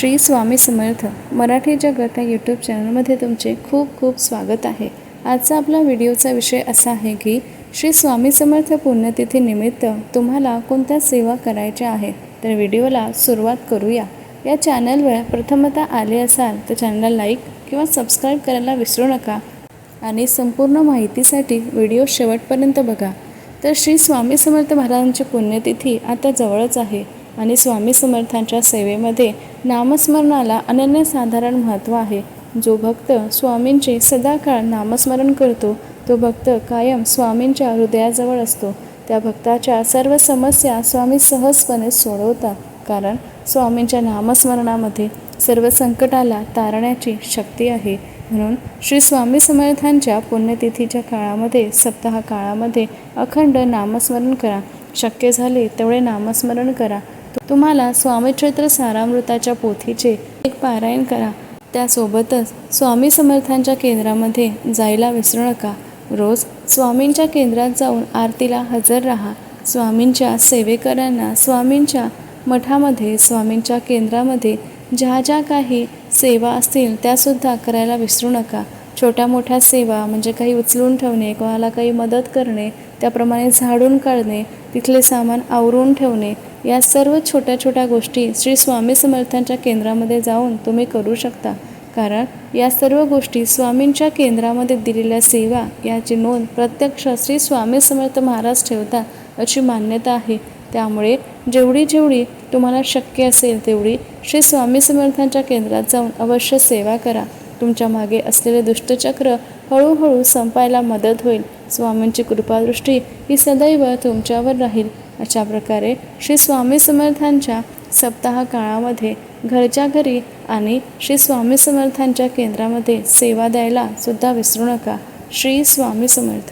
श्री स्वामी समर्थ मराठी जगत या यूट्यूब चॅनलमध्ये तुमचे खूप खूप स्वागत आहे. आजचा आपला व्हिडिओचा विषय असा आहे की श्री स्वामी समर्थ पुण्यतिथीनिमित्त तुम्हाला कोणत्या सेवा करायच्या आहेत तर व्हिडिओला सुरुवात करूया. या चॅनलवर प्रथमतः आले असाल तर चॅनलला लाईक किंवा सबस्क्राईब करायला विसरू नका आणि संपूर्ण माहितीसाठी व्हिडिओ शेवटपर्यंत बघा. तर श्री स्वामी समर्थ महाराजांची पुण्यतिथी आता जवळच आहे. आणि स्वामी समर्थांच्या सेवेमध्ये नामस्मरणाला अनन्यसाधारण महत्त्व आहे. जो भक्त स्वामींचे सदाकाळ नामस्मरण करतो तो भक्त कायम स्वामींच्या हृदयाजवळ असतो. त्या भक्ताच्या सर्व समस्या स्वामी सहजपणे सोडवतात कारण स्वामींच्या नामस्मरणामध्ये सर्व संकटाला तारण्याची शक्ती आहे. म्हणून श्री स्वामी समर्थांच्या पुण्यतिथीच्या काळामध्ये सप्ताह काळामध्ये अखंड नामस्मरण करा. शक्य झाले तेवढे नामस्मरण करा. तुम्हाला स्वामीक्षेत्र सारामृताच्या पोथीचे एक पारायण करा. त्यासोबतच स्वामी समर्थांच्या केंद्रामध्ये जायला विसरू नका. रोज स्वामींच्या केंद्रात जाऊन आरतीला हजर राहा. स्वामींच्या सेवेकऱ्यांना स्वामींच्या मठामध्ये स्वामींच्या केंद्रामध्ये ज्या ज्या काही सेवा असतील त्यासुद्धा करायला विसरू नका. छोट्या मोठ्या सेवा म्हणजे काही उचलून ठेवणे कोणाला काही मदत करणे त्याप्रमाणे झाडून काढणे तिथले सामान आवरून ठेवणे या सर्व छोट्या छोट्या गोष्टी श्री स्वामी समर्थांच्या केंद्रामध्ये जाऊन तुम्ही करू शकता. कारण या सर्व गोष्टी स्वामींच्या केंद्रामध्ये दिलेल्या सेवा याची नोंद प्रत्यक्ष श्री स्वामी समर्थ महाराज ठेवतात अशी मान्यता आहे. त्यामुळे जेवढी जेवढी तुम्हाला शक्य असेल तेवढी श्री स्वामी समर्थांच्या केंद्रात जाऊन अवश्य सेवा करा. तुमच्या मागे असलेले दुष्टचक्र हळूहळू संपायला मदत होईल. स्वामींची कृपादृष्टी ही सदैव तुमच्यावर राहील. अशा प्रकारे श्री स्वामी समर्थांच्या सप्ताह काळामध्ये घरच्या घरी आणि श्री स्वामी समर्थांच्या केंद्रामध्ये सेवा द्यायला सुद्धा विसरू नका. श्री स्वामी समर्थ